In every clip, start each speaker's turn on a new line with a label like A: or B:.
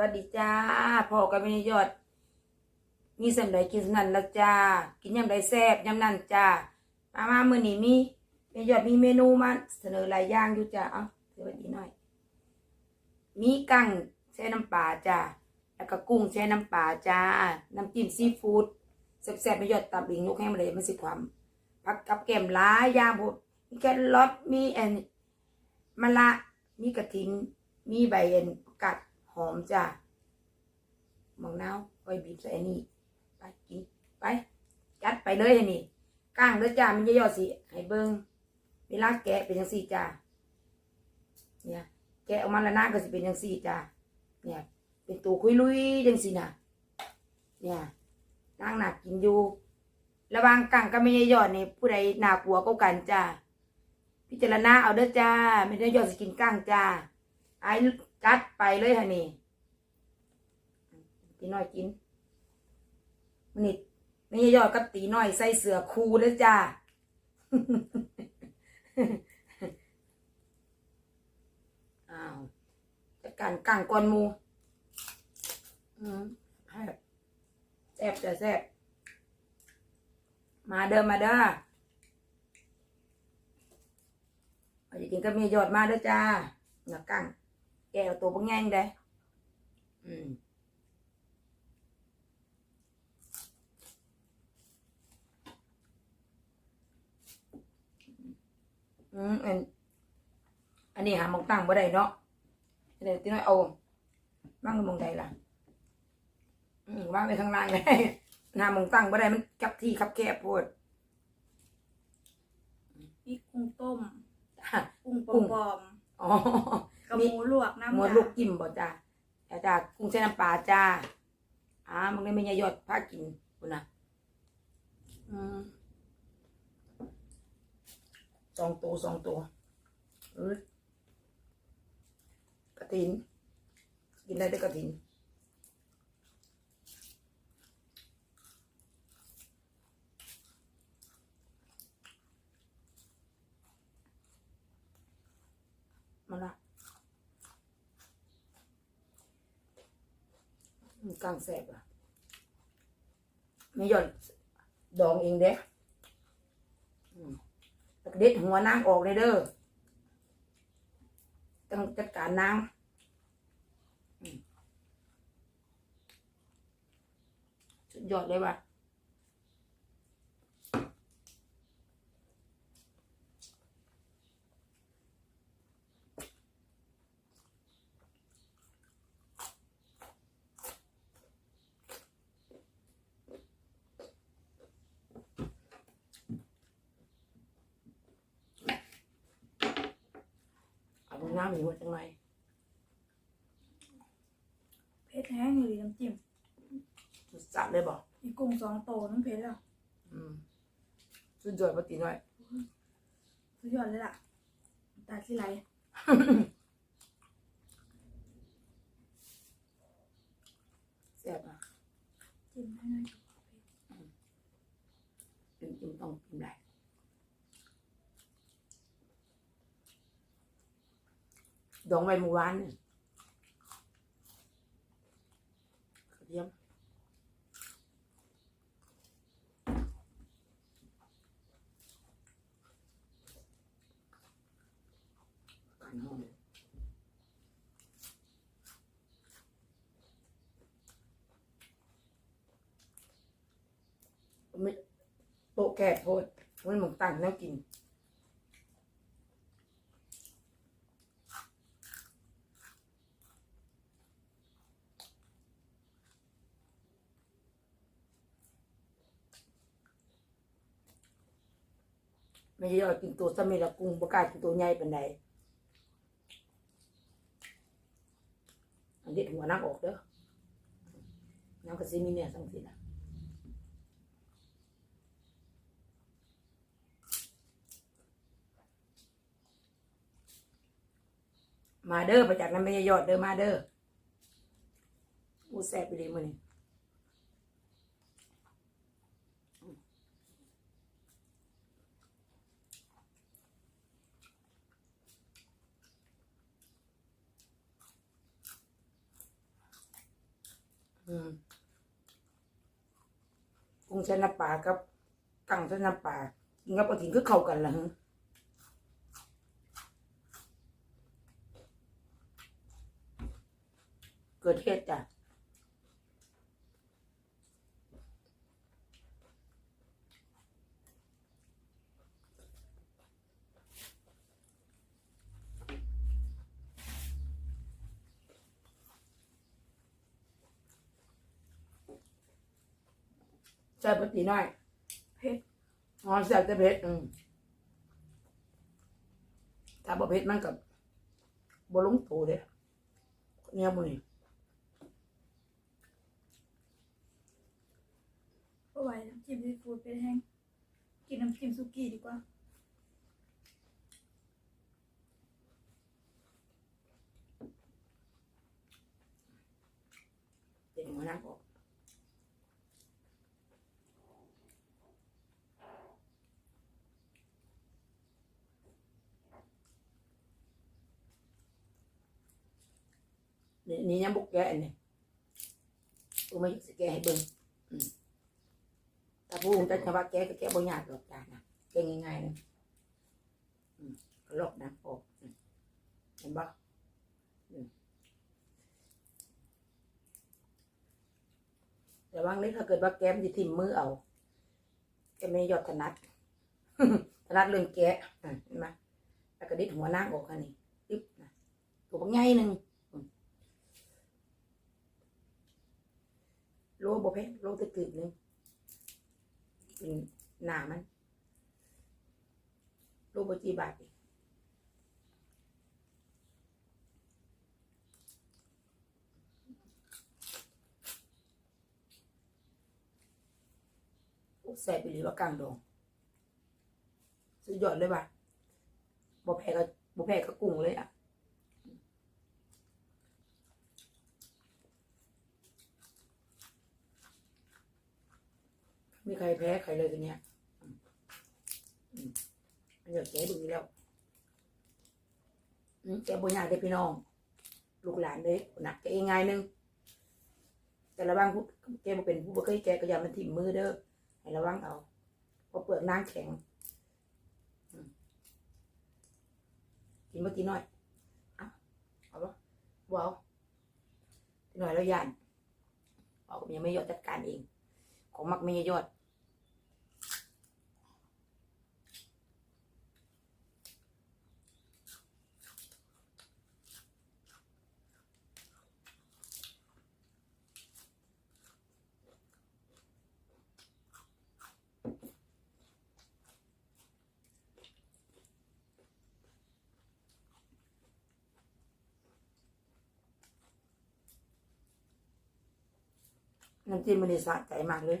A: วัสดีจ้าพ่อกับแม่ยอด มีสำใดกินสนั้นละจ้า กินยำใดแซ่บยำนั้นจ้ามามามื้อนี้มีแม่ยอดมีเมนูมาเสนอหลายอย่างอยู่จ้าเอ้าสวัสดีหน่อย มีกั้งแช่น้ำปลาจ้าแล้วก็กุ้งแช่น้ำปลาจ้า น้ำจิ้มซีฟู้ดแซ่บๆแม่ยอดตับอิงลูกแห้งมาเลยมันสิความผักกับแกมหลายอย่างพวกมีแครอทมีแอนมะละมีกระถินมีใบเอ็นกัด อมจ้ะมองนาวไว้บีบใส่นนี้ไปกินไปจัดไปเลยอันนี้ก้างเด้อจ้ามันจะยอดสิให้เบิ้งเวลาแกะเป็นจังสี่จ้าเนี่ยแกะออกมาแล้วหน้าก็สิเป็นจังสี่จ้าเนี่ยเป็นตัวคุยลุยจังสี่น่ะเนี่ยนั่งหนักกินอยู่ระวางกังก็ไม่ใช่ยอดนี่ผู้ใดหนากลัวก็กันจ้าพิจารณาเอาเด้อจ้าไม่ได้ยอดสิกินก้างจ้าไอ้ จัดไปเลยฮะนี่ตีน้อยกินนนี่ไม่ใช่ยอดกับตีน้อยใส่เสือคูแล้วจ้าอ้าวจัดการกังกอนหมูอืมแซ่บแซ่บจะแซ่บมาเด้อมาเด้อเอาจริงก็มียอดมาเด้อจ้าหนักกัง แกเอาตัวพวกแง่งได้อืมอืมอันอันนี้หามองตั้งบ่ได้เนาะเดี๋ยวที่น้อยเอาว่างไว้มองใดล่ะ อืมว่างไว้ข้างล่างเลยหามองตั้งบ่ได้มันกับที่คับแคบโพด
B: มีกุ้งต้ม
A: จ้ะ
B: กุ้งป
A: กุ้ง
B: อม
A: อ๋อ
B: ๆ กับหมูลวกน้ำ
A: หมด
B: จ้ะ
A: ลูกจิ้มบ่จ้าแต่จ้ากุ้งใช้น้ำปลาจ้าอ่ามันได้ไม่ยายอดพากินคุณนะอืมสองตัวสองตัวเออกระถินกินได้แต่กระถิน มาละ มัน กลางแสบอะไม่หย่อนดองเองเด้อืมแล้วก็เด็ดหัวนางออกเลยเด้อต้องจัดการนางอืมสุดยอดเลยว่ะ น้ำอยู่ว่าจังไง
B: เผ็ดแห้งเลยน้ำจิ้ม
A: สุดจัดเลยบอก
B: มีกุ้งสองโตน้ำเผ็ดแล้ว
A: อืมสุดยอดปฏิน้อย
B: สุดยอดเลยล่ะตาที่ไร
A: แซ่บอะ
B: จิ้มให้หน่อย
A: จริงๆต้องกินได้ ดองไว้เมื่อวานเนี่ยเทียมกันหอมไม่โปะแกะโพดมันหมกตังแล้วกิน ไม่ใช่ว่ากินตัวสมิละกุ้งประกลาศกินตัวใหญ่เป็นใดอันเด็ดหัวนักออกเด้อน้ำกระซิมีเนี่ยสังสินะมาเด้อไปจากนั้นไม่ใช่ยอดเด้อมาเด้ออู้แซ่บไปเลยมือนี้ กุ้งใช้น้ำปลากับกังใช้น้ำปลากินกับปลาถิงคือเข้ากันล่ะฮะเกิดเหตุจ้ะ ใส่ปลาตีน้อย
B: เผ็ด
A: อ๋อใส่แต่เผ็ดอืมถ้าบ่เผ็ดมันกับบ่ลงโตเด้เนี่ยมื้อนี้
B: เอาไว้น้ำจิ้มซีฟู้ดเป็นแห้งกินน้ำจิ้มซุกี้ดีกว่า
A: เดี๋ยวหัวน้ำออก นี่นี่ยังบุกแกะนี่กูไม่สิแกะให้เบิ่งอืมถ้าพูดแต่คำว่าแกะก็แกะบ่ยากหรอกจ้านะแกะง่ายๆนะกลอกน้ำออกเห็นปะแต่ว่างนี้ถ้าเกิดว่าแกมจะทิ่มมือเอาแกไม่ยอดถนัดถนัดเรื่องแกะเห็นไหมแล้วก็ดิดหัวหน้าออกอันนี้ปึ๊บนะตัวบางใหญ่หนึ่งอืม โลบ่เพชรโลตะกึกหนึ่งเป็นหนามัน โลบจีบาทอีกโอ้แซ่บไปหรือว่ากลางดองสุดยอดเลยว่ะบ่แพ้ก็บ่แพ้ก็กุ้งเลยอะ มีใครแพ้ใครเลยตัวเนี้ยอันอยากแก้ดูแล้วแกบนยากได้พี่น้อง ลูกหลานเด้หนักแกเองไงนึง แต่ระวังผู้แกบ่เป็นผู้บ่เคยแกก็อย่ามันถิ่มมือเด้อให้ระวังเอาเพราะเปลือกนางแข็งกินเมื่อกี้น้อยเอาเอาปะว้าวหน่อยแล้วยานเอายังไม่ยอดจัดการเอง ของมักไม่ยอด น้ำจิ้มมันนี่สะใจมากเลย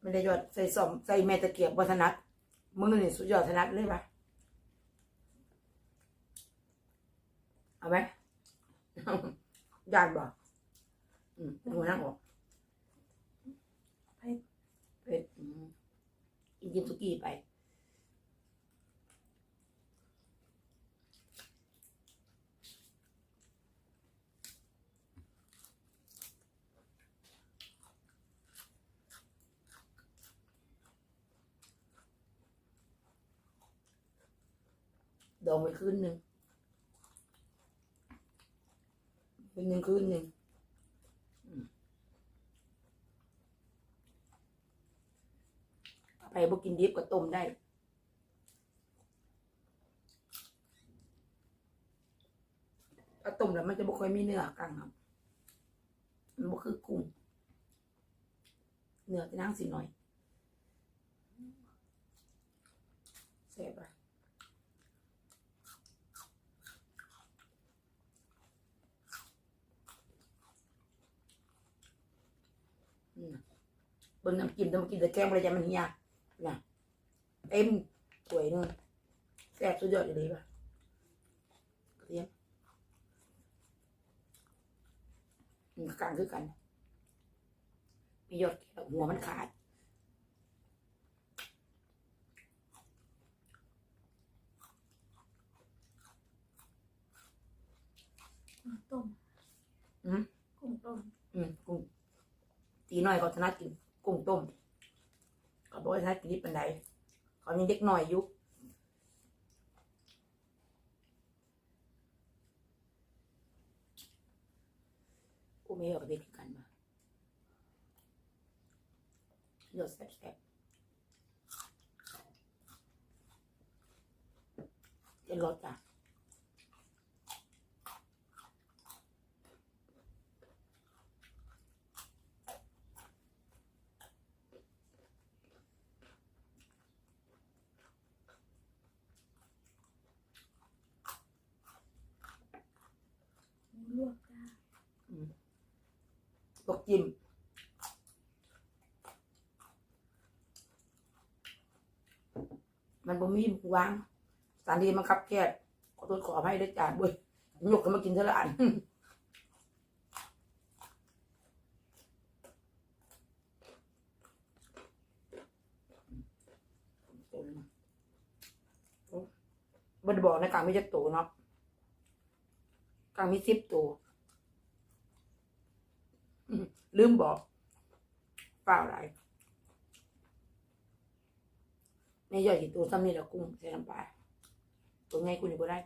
A: ไม่ได้ยอดใส่สอมใส่แม่ตะเกียบวัฒนัดมึงนี่สุดยอดถนัดเลยปะเอาไหมยานบ่อืมหัวนั่งออก
B: เผ็ด
A: เผ็ดอืมกินกินสุกี้ไป ดองไปคืนหนึ่งคืนหนึ่งคืนหนึ่งไปบ่กินดิบก็ต้มได้ถ้าต้มแล้วมันจะบ่ค่อยมีเนื้อกังครับมันบ่คือกุ้งเนื้อจะนั่งสิหน่อย บนน้ำกินน้ำกินแต่แกงไริจามันเฮียน่ะเอ็มสวยเลยแซ่บสุดยอดเลยป่ะเรียมกลางคือกัน มียอดหัวมันขาดต้มอืมกุ้งต้มอืมกุ้งตีหน่อยเขาถนัดกิน กุ้งต้มเขาบอกว่าถนัดกินนิดปันไดเขายังเด็กหน่อยยู่กูไม่เอาไปกินกันมาเลือดแซ่บๆจะรสจ้ะ
B: หมูลวกจ้า
A: ต กจิ้มมันบ่มีวางสานที่มันคับแคบขอโทษขออภัยด้วยจ้าเว้ยยกขึ้นมากินเท่าละอันบ่ได้บอกในะกลางมีจักตัวเนาะกลางมีสิบตัว ลืมบอกเปล่าอะไรในย่อยกี่ตัวซ้ำนี่ละกุ้งใส่น้ำปลาตัวไงกูนี่บ่ได้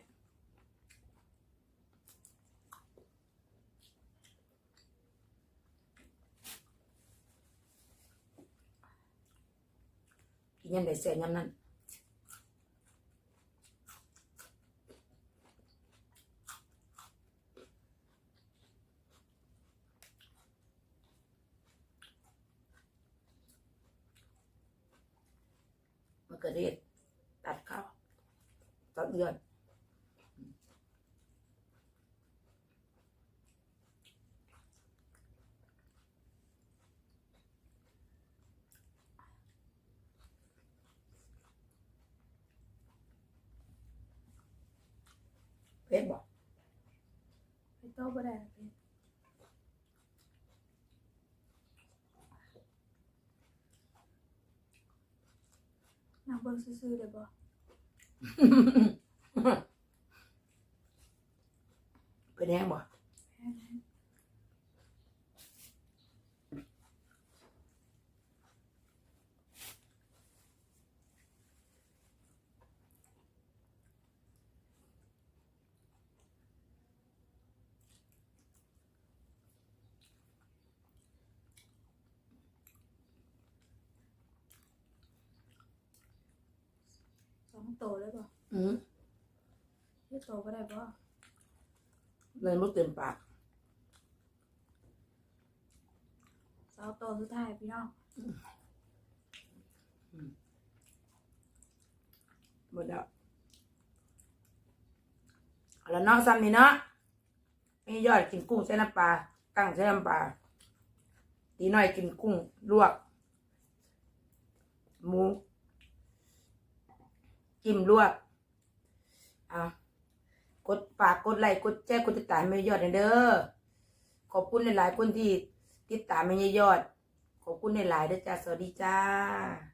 A: กินยันได้แซ่บยำนั้น มะเขือเทศตัดข้าว ตัดเลือดเผ็ดบอก
B: ไปโต๊ะบ่ได้ละ เป็นนางเบิ่งซื่อๆเด้อบ่
A: เป็นแห้งบ่
B: แค่นั้น สองโตเลยบ่
A: อืม
B: เฮ็ดโตบ่ได้บ่
A: เลยมุดเต็มปาก
B: สาวโตสุดท้ายพี่น้อง
A: หมดแล้วเอาแล้วเนาะซ้ำนี่เนาะมียอดกินกุ้งใส่น้ำปลากั้งใส่น้ำปลาตีน้อยกินกุ้งลวก หมู จิ้มลวกเอากดฝากกดไลค์กดแชร์กดติดตามไม่ยอดเด้อขอบคุณหลายๆคนที่ติดตามไม่ยอด ขอบคุณหลายๆเด้อจ้าสวัสดีจ้า